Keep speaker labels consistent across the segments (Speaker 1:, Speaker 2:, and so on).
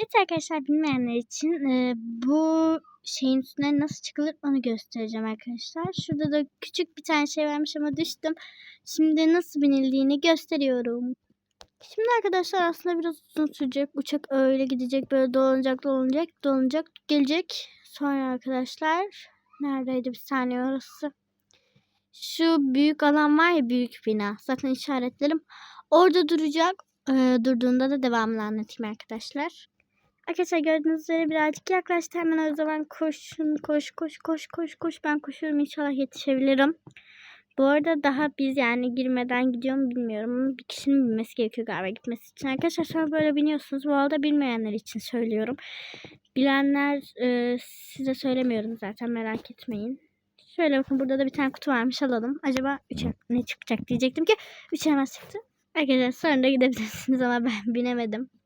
Speaker 1: Evet arkadaşlar bilmeyenler için e, bu şeyin üstüne nasıl çıkılır onu göstereceğim arkadaşlar. Şurada da küçük bir tane şey vermiş ama düştüm. Şimdi nasıl binildiğini gösteriyorum. Şimdi arkadaşlar aslında biraz uzun sürecek. Uçak öyle gidecek böyle dolanacak dolanacak dolanacak gelecek. Sonra arkadaşlar neredeydi bir saniye orası. Şu büyük alan var ya büyük bina. Zaten işaretlerim. Orada duracak. Ee, durduğunda da devamını anlatayım arkadaşlar. Arkadaşlar gördüğünüz üzere birazcık yaklaştı. Hemen o zaman koşun koş koş koş koş koş. Ben koşuyorum inşallah yetişebilirim. Bu arada daha biz yani girmeden gidiyor mu bilmiyorum. Bir kişinin binmesi gerekiyor galiba gitmesi için. Arkadaşlar sonra böyle biniyorsunuz. Bu arada bilmeyenler için söylüyorum. Bilenler e, size söylemiyorum zaten merak etmeyin. Şöyle bakın burada da bir tane kutu varmış alalım. Acaba 3 ne çıkacak diyecektim ki 3 elmas çıktı. Arkadaşlar sonra da gidebilirsiniz ama ben binemedim.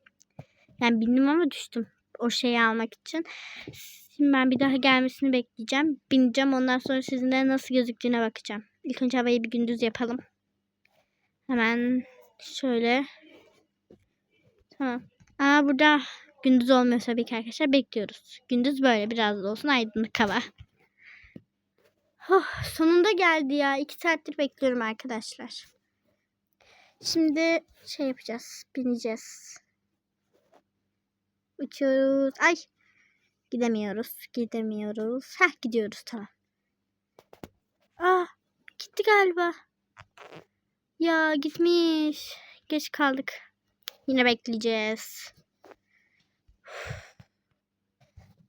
Speaker 1: Yani bindim ama düştüm. O şeyi almak için. Şimdi ben bir daha gelmesini bekleyeceğim. Bineceğim. Ondan sonra sizinle nasıl gözüktüğüne bakacağım. İlk önce havayı bir gündüz yapalım. Hemen şöyle. Tamam. Aa burada gündüz olmuyor tabii ki arkadaşlar. Bekliyoruz. Gündüz böyle biraz da olsun aydınlık hava. Oh, sonunda geldi ya. İki saattir bekliyorum arkadaşlar. Şimdi şey yapacağız. Bineceğiz. Uçuyoruz. Ay. Gidemiyoruz. Gidemiyoruz. Heh gidiyoruz tamam. Ah gitti galiba. Ya gitmiş. Geç kaldık. Yine bekleyeceğiz.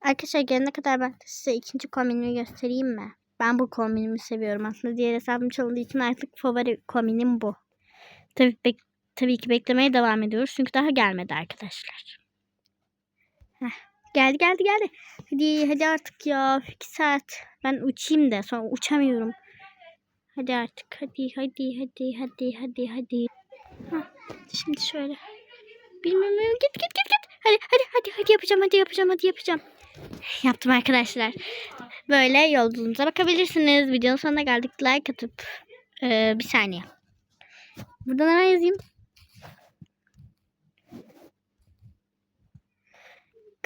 Speaker 1: Arkadaşlar gelene kadar ben size ikinci kombinimi göstereyim mi? Ben bu kombinimi seviyorum aslında. Diğer hesabım çalındığı için artık favori kombinim bu. Tabii, tabii ki beklemeye devam ediyoruz. Çünkü daha gelmedi arkadaşlar. Heh, geldi geldi geldi. Hadi hadi artık ya. 2 saat. Ben uçayım da sonra uçamıyorum. Hadi artık. Hadi hadi hadi hadi hadi hadi. Heh, şimdi şöyle. Bilmiyorum git git git git. Hadi hadi hadi hadi yapacağım hadi yapacağım hadi yapacağım. Yaptım arkadaşlar. Böyle yolculuğumuza bakabilirsiniz. Videonun sonuna geldik. Like atıp e, bir saniye. Buradan hemen yazayım.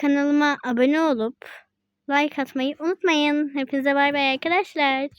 Speaker 1: Kanalıma abone olup like atmayı unutmayın. Hepinize bay bay arkadaşlar.